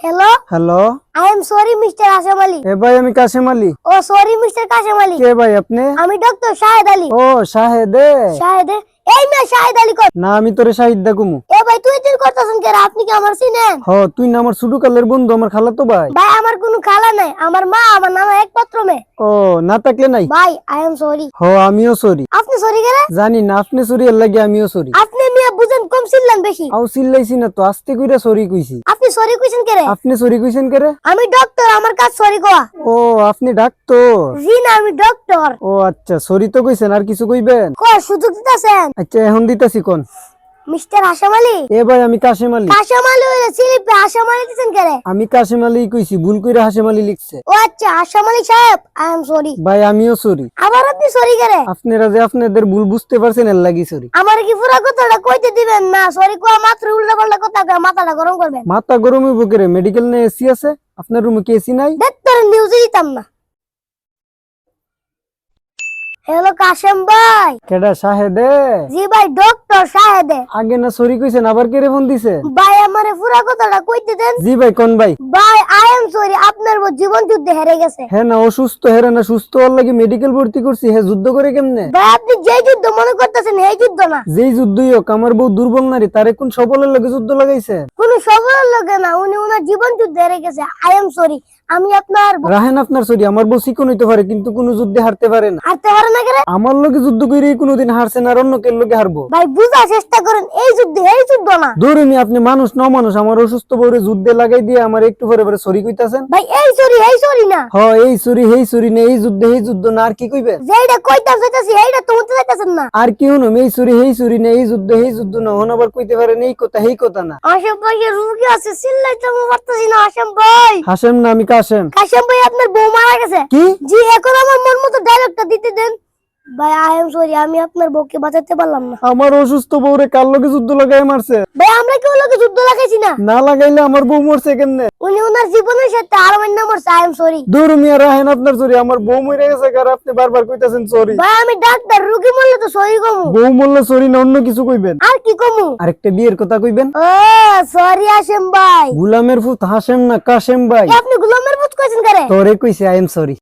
Hello hello I am sorry mister Asam Ali এ ভাই আমি কাশেম আলী। ও সরি মিস্টার কাশেম আলী কে ভাই আপনি? আমি ডক্টর শাহেদ আলী ও শাহেদে শাহেদ এই না শাহেদ আলী কর না আমি তোরে শাহিদ দেখুমু। এ ভাই তুই তুই করতেছেন কে আপনি কি আমার চিনেন? হ তুই না আমার ছোট কালের বন্ধু আমার খালাতো ভাই। ভাই আমার কোনো খালা নাই। আমার মা আমার নানা একমাত্র মেয়ে। ও না থাকলে নাই? ভাই আই এম সরি হ আমিও সরি আপনি সরি গেলে জানি না আপনি সরি এর লাগে আমিও সরি বুঝেন কম চিনলেন বেশি। আও চিল্লাইছি না তো আস্তে কইরা সরি কইছি। আপনি সরি কইছেন কেরে? আপনি সরি কইছেন কেরে? আমি ডক্টর আমার কাজ সরি কোয়া ও আপনি ডাক্তার? জি না আমি ডক্টর ও আচ্ছা সরি তো কইছেন আর কিছু কইবেন? কো সুযোগ দিতাছেন। আচ্ছা এখন দিতাছি কোন? মিস্টার আসাম আলী এ ভাই আমি কাশেম আলী আসাম আলী হইলে সিলিপে আসাম আলী দিছেন কে আমি কাশেম আলী কইছি ভুল কইরা হাসেম আলী লিখছে। ও আচ্ছা আসাম আলী সাহেব আই এম সরি। ভাই আমিও সরি। আবার আপনি সরি করে? আপনারা যে আপনাদের ভুল বুঝতে পারছেন এর লাগি সরি। আমার কি পুরো কথাটা কইতে দিবেন? না সরি কোয়া মাত্র উল্টা পাল্টা কথা কয়ে মাথাটা গরম করবেন। মাথা গরম হইব করে? মেডিকেল নে এসি আছে? আপনার রুমে কি এসি নাই? দেখতে নিউজে দিতাম না। হ্যালো কাশেম ভাই। কেডা শাহেদে জি ভাই ডক্টর সাহেদে। আগে না সরি কইছেন আবার কেড়ে ফোন দিছে? ভাই আমারে পুরো কথাটা কইতে দেন। জি ভাই কোন ভাই? ভাই আই এম সরি আপনার জীবন যুদ্ধে হেরে গেছে। হ্যাঁ না অসুস্থ হেরে না সুস্থ হওয়ার লাগে মেডিকেল ভর্তি করছি হ্যাঁ যুদ্ধ করে কেমনে? ভাই আপনি যে যুদ্ধ মনে করতেছেন এই যুদ্ধ না। যেই যুদ্ধই হোক আমার বউ দুর্বল নারী তারে কোন সবলের লগে যুদ্ধ লাগাইছে? কোন সবল লোকে না উনি ওনার জীবন যুদ্ধে হেরে গেছে। আই এম সরি আমি আপনার রাহেন আপনার সরি আমার বউ চিকন হইতে পারে কিন্তু কোনো যুদ্ধে হারতে পারে না। হারতে পারে না আমার লগে যুদ্ধ করে কোনোদিন হারছে না আর অন্য লগে হারবো? ভাই চেষ্টা করেন এই যুদ্ধ এই যুদ্ধ না। ধরুন আপনি মানুষ ন মানুষ আমার অসুস্থ বউরে যুদ্ধে লাগাই দিয়ে আমার একটু পরে পরে সরি কইতাছেন? ভাই এই সরি এই সরি না। হ এই সরি সরি না এই যুদ্ধে এই যুদ্ধ না আর কি কইবেন? যেইটা কইতাম চাইতাছি এইটা তো উঠতে চাইতাছেন না। আর কি হনুম এই সরি হেই সরি না এই যুদ্ধ হেই যুদ্ধ না হন আবার কইতে পারেন এই কথা হেই কথা না। আসাম ভাই রুগী আছে চিল্লাইতে পারতেছি না আসাম ভাই। হাসেম না আমি কাশেম কাশেম ভাই আপনার বউ মারা গেছে। কি? জি এখন আমার মন মতো ডায়লগটা দিতে দেন। ভাই আই এম সরি আমি আপনার বউকে বাঁচাতে পারলাম না। আমার অসুস্থ বউরে কার লগে যুদ্ধ লাগাই মারছে? ভাই আমরা কেউ লোকে যুদ্ধ লাগাইছি না? না লাগাইলে আমার বউ মরছে কেমনে? উনি ওনার জীবনের সাথে আর আমার নাম আই এম সরি দূর মিয়া রাহেন আপনার সরি আমার বউ মরে গেছে আর আপনি বারবার কইতাছেন সরি ভাই আমি ডাক্তার রুগী বললে তো সরি কমু। বউ মরলে সরি না অন্য কিছু কইবেন। আর কি কমু? আরেকটা বিয়ের কথা কইবেন? ও সরি আসাম ভাই। গুলামের ফুত হাসেম না কাশেম ভাই? আপনি গুলামের কইছেন করে? তোরে কইছে আই এম সরি